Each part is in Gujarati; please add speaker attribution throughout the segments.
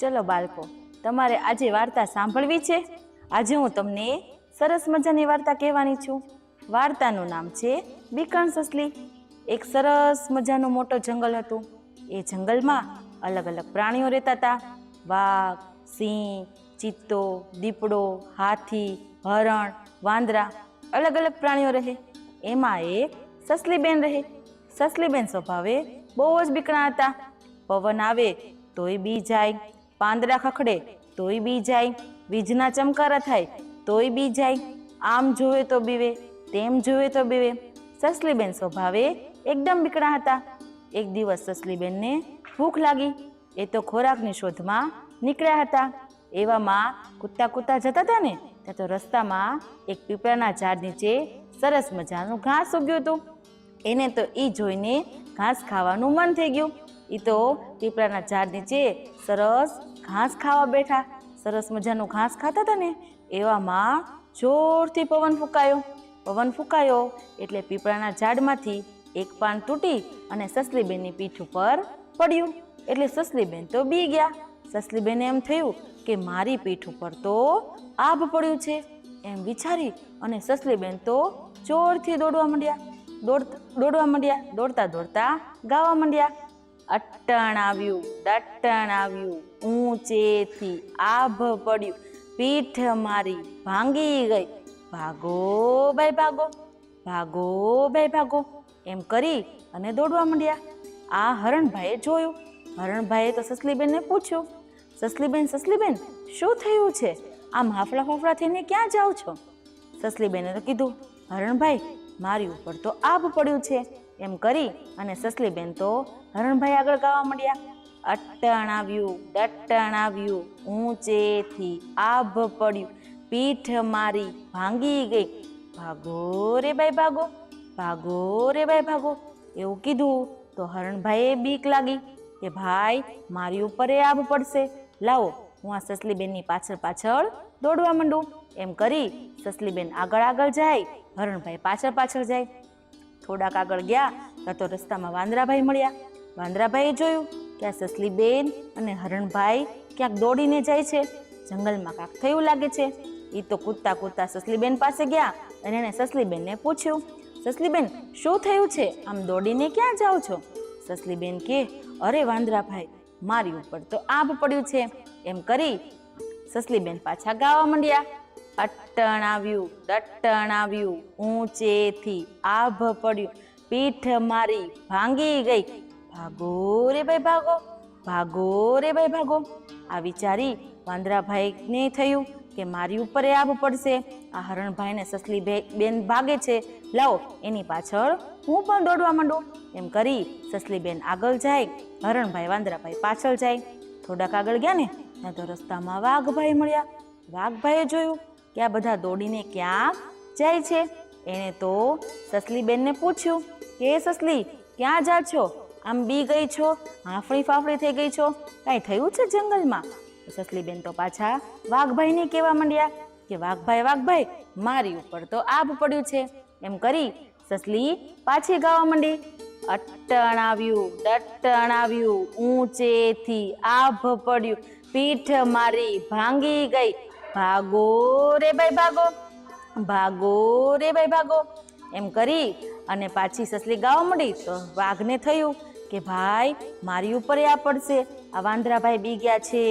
Speaker 1: ચલો બાળકો, તમારે આજે વાર્તા સાંભળવી છે? આજે હું તમને સરસ મજાની વાર્તા કહેવાની છું. વાર્તાનું નામ છે બીકણ સસલી. એક સરસ મજાનું મોટો જંગલ હતું. એ જંગલમાં અલગ અલગ પ્રાણીઓ રહેતા હતા. વાઘ, સિંહ, ચિત્તો, દીપડો, હાથી, હરણ, વાંદરા, અલગ અલગ પ્રાણીઓ રહે. એમાં એક સસલીબેન રહે. સસલીબેન સ્વભાવે બહુ જ બીકણા હતા. પવન આવે તોય બી જાય. પાંદડા ખખડે તોય બી જાય, વીજના ચમકારા થાય તોય બી જાય, આમ જોવે તો બીવે, તેમ જોવે તો બીવે. સસલીબેન સ્વભાવે એકદમ બીકણા હતા. એક દિવસ સસલીબેનને ભૂખ લાગી, એ તો ખોરાકની શોધમાં નીકળ્યા હતા. એવામાં કૂદતા કૂદતા જતા હતા ને, ત્યાં તો રસ્તામાં એક પીપળાના ઝાડ નીચે સરસ મજાનું ઘાસ ઉગ્યું હતું. એને તો એ જોઈને ઘાસ ખાવાનું મન થઈ ગયું. એ તો પીપળાના ઝાડ નીચે સરસ ઘાસ ખાવા બેઠા. સરસ મજાનું ઘાસ ખાતા હતા ને, એવામાં જોરથી પવન ફૂંકાયો. પવન ફૂંકાયો એટલે પીપળાના ઝાડમાંથી એક પાન તૂટી અને સસલીબેનની પીઠ ઉપર પડ્યું. એટલે સસલીબેન તો બી ગયા. સસલીબેને એમ થયું કે મારી પીઠ ઉપર તો આભ પડ્યું છે. એમ વિચારી અને સસલીબેન તો જોરથી દોડવા માંડ્યા. દોડ, દોડવા માંડ્યા. દોડતા દોડતા ગાવા માંડ્યા. અટ્ટણ આવ્યું દટ્ટણ આવ્યું, ઊંચેથી આભ પડ્યું, પીઠ મારી ભાંગી ગઈ. ભાગો, ભાઈ ભાગો ભાગો, ભાઈ ભાગો, એમ કરી અને દોડવા માંડ્યા. આ હરણભાઈએ જોયું. હરણભાઈએ તો સસલીબેનને પૂછ્યું, સસલીબેન સસલીબેન, શું થયું છે? આમ હાફળા ફાફડા થઈને ક્યાં જાઓ છો? સસલીબેને તો કીધું, હરણભાઈ, મારી ઉપર તો આભ પડ્યું છે. એમ કરી અને સસલીબેન તો હરણભાઈ આગળ ગાવા માંડ્યા. અટણ આવ્યું, દટ્ટણ આવ્યું, ઊંચેથી આભ પડ્યું, પીઠ મારી ભાંગી ગઈ. ભાગો રે ભાઈ ભાગો ભાગો રે ભાઈ ભાગો. એવું કીધું તો હરણભાઈએ બીક લાગી કે ભાઈ, મારી ઉપર એ આભ પડશે. લાવો, હું આ સસલીબેનની પાછળ પાછળ દોડવા માંડું. એમ કરી સસલીબેન આગળ આગળ જાય, હરણભાઈ પાછળ પાછળ જાય. થોડાક આગળ ગયા ત્યાં તો રસ્તામાં વાંદરાભાઈ મળ્યા. વાંદરાભાઈએ જોયું કે આ સસલીબેન અને હરણભાઈ ક્યાંક દોડીને જાય છે. જંગલમાં કાંક થયું લાગે છે. એ તો કૂદતા કૂદતા સસલીબેન પાસે ગયા અને એણે સસલીબેનને પૂછ્યું, સસલીબેન, શું થયું છે? આમ દોડીને ક્યાં જાઓ છો? સસલીબેન કે, અરે વાંદરાભાઈ, મારી ઉપર તો આભ પડ્યું છે. એમ કરી સસલીબેન પાછા ગાવા માંડ્યા. અટ્ટણ આવ્યું દટ્ટણ આવ્યું ઊંચેથી આભ પડ્યું, પીઠ મારી ભાંગી ગઈ. ભાગો રે ભાઈ ભાગો ભાગો રે ભાઈ ભાગો. આ વિચારી વાંદરાભાઈને થયું કે મારી ઉપર એ આભ પડશે. આ હરણભાઈને સસલી બેન ભાગે છે. લાવો, એની પાછળ હું પણ દોડવા માંડું. એમ કરી સસલી બેન આગળ જાય. હરણભાઈ વાંદરાભાઈ પાછળ જાય. થોડાક આગળ ગયા ને, ત્યાં તો રસ્તામાં વાઘભાઈ મળ્યા. વાઘભાઈએ જોયું કે આ બધા દોડીને ક્યાં જાય છે? એણે તો સસલીબેનને પૂછ્યું કે સસલી, ક્યાં જા છો? આમ બી ગઈ છો? હાંફળી ફાફળી થઈ ગઈ છો? કાંઈ થયું છે જંગલમાં? સસલીબેન તો પાછા વાઘભાઈને કહેવા માંડ્યા કે, વાઘભાઈ વાઘભાઈ, મારી ઉપર તો આભ પડ્યું છે. એમ કરી સસલી પાછી ગાવા માંડી. અટણ આવ્યું, દટ્ટણ આવ્યું, ઊંચેથી આભ પડ્યું. પીઠ મારી ભાંગી ગઈ. ભાગો રે ભાઈ ભાગો ભાગો રે ભાઈ ભાગો. એમ કરી અને પાછી સસલી ગાવા માંડી તો વાઘને થયું કે ભાઈ, મારી ઉપર આ પડશે. આ વાંદરાભાઈ બી ગયા છે,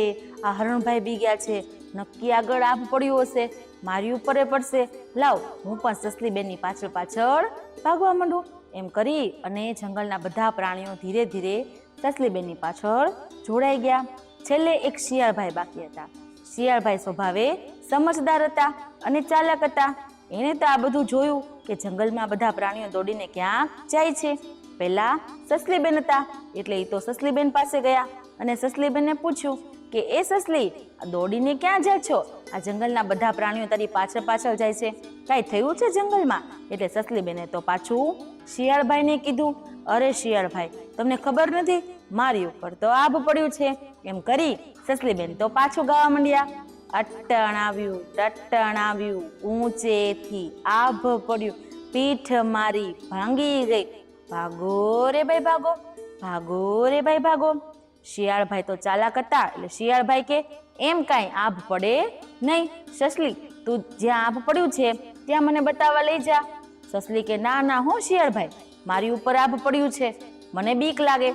Speaker 1: આ હરણભાઈ બી ગયા છે. નક્કી આગળ આભ પડ્યું હશે, મારી ઉપર એ પડશે. લાવ, હું પણ સસલીબેનની પાછળ પાછળ ભાગવા માંડું. એમ કરી અને જંગલના બધા પ્રાણીઓ ધીરે ધીરે સસલીબેનની પાછળ જોડાઈ ગયા. છેલ્લે એક શિયાળભાઈ બાકી હતા. શિયાળભાઈ સ્વભાવે સમજદાર હતા અને ચાલાક હતા. એણે તો આ બધું જોયું કે જંગલમાં બધા પ્રાણીઓ દોડીને ક્યાં જાય છે. પહેલા સસલીબેન હતા, એટલે એ તો સસલીબેન પાસે ગયા અને સસલીબેનને પૂછ્યું કે, એ સસલી દોડીને ક્યાં જાય છો? આ જંગલના બધા પ્રાણીઓ તારી પાછળ પાછળ જાય છે. કાંઈ થયું છે જંગલમાં? એટલે સસલીબેને તો પાછું શિયાળભાઈને કીધું, અરે શિયાળભાઈ, તમને ખબર નથી? મારી ઉપર તો આભ પડ્યું છે. એમ કરી સસલીબેન તો પાછું ગાવા માંડ્યા. અટણ આવ્યું ટટ્ટણ આવ્યું ઊંચેથી આભ પડ્યું. પીઠ મારી ભાંગી ગઈ. ભાગો રે ભાઈ ભાગો ભાગો રે ભાઈ ભાગો. શિયાળભાઈ તો ચાલાક હતા, એટલે શિયાળભાઈ કે, એમ કાંઈ આભ પડે નહીં. સસલી, તું જ્યાં આભ પડ્યું છે, ત્યાં મને બતાવવા લઈ જા. સસલી કે, ના ના, હું શિયાળભાઈ, મારી ઉપર આભ પડ્યું છે. મને બીક લાગે.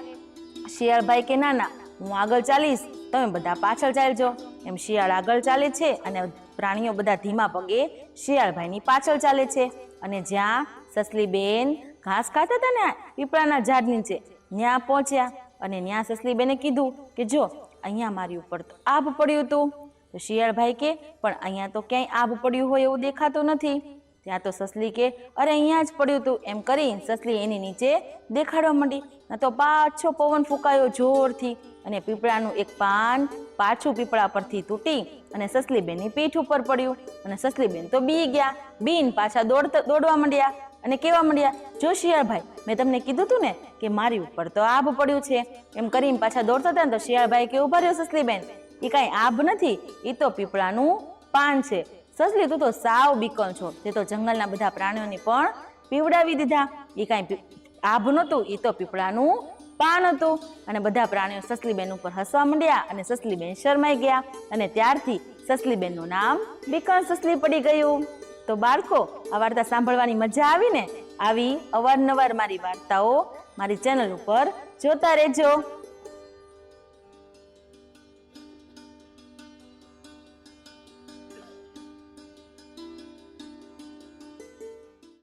Speaker 1: શિયાળભાઈ કે, ના ના, હું આગળ ચાલીશ. તમે બધા પાછળ ચાલજો. એમ શિયાળ આગળ ચાલે છે અને પ્રાણીઓ બધા ધીમા પગે શિયાળભાઈની પાછળ ચાલે છે. અને જ્યાં સસલીબેન ઘાસ ખાતા હતા ને પીપળાના ઝાડ નીચે, ત્યાં પહોંચ્યા. અને ત્યાં સસલીબેને કીધું કે જો, અહીંયા મારી ઉપર તો આભ પડ્યું હતું. તો શિયાળભાઈ કે, પણ અહીંયા તો ક્યાંય આભ પડ્યું હોય એવું દેખાતું નથી. ત્યાં તો સસલી કે અરે અહીંયા જ પડ્યું હતું એમ કરી સસલી એની નીચે દેખાડવા માંડી. ના તો પાછો પવન ફૂંકાયો જોરથી અને પીપળાનું એક પાન પાછું પીપળા પરથી તૂટી અને સસલીબેનની પીઠ ઉપર પડ્યું. અને સસલીબેન તો બી ગયા, બીન પાછા દોડતા, દોડવા માંડ્યા અને કેવા માંડ્યા જો શિયાળભાઈ મેં તમને કીધું હતું ને કે મારી ઉપર તો આભ પડ્યું છે. એમ કરીને પાછા દોડતા હતા ને તો શિયાળભાઈ કે, ઊભા રહ્યો સસલીબેન એ કાંઈ આભ નથી એ તો પીપળાનું પાન છે. સસલી, તું તો સાવ બીકલ છો. તે તો જંગલના બધા પ્રાણીઓને પણ પીવડાવી દીધા. એ કાંઈ આભ નહોતું એ તો પીપળાનું પાન હતું. અને બધા પ્રાણીઓ સસલીબેન ઉપર હસવા માંડ્યા અને સસલીબેન શરમાઈ ગયા. અને ત્યારથી સસલીબેનનું નામ બીકણ સસલી પડી ગયું. તો બાળકો, આ વાર્તા સાંભળવાની મજા આવી ને આવી અવારનવાર મારી વાર્તાઓ મારી ચેનલ ઉપર જોતા રહેજો.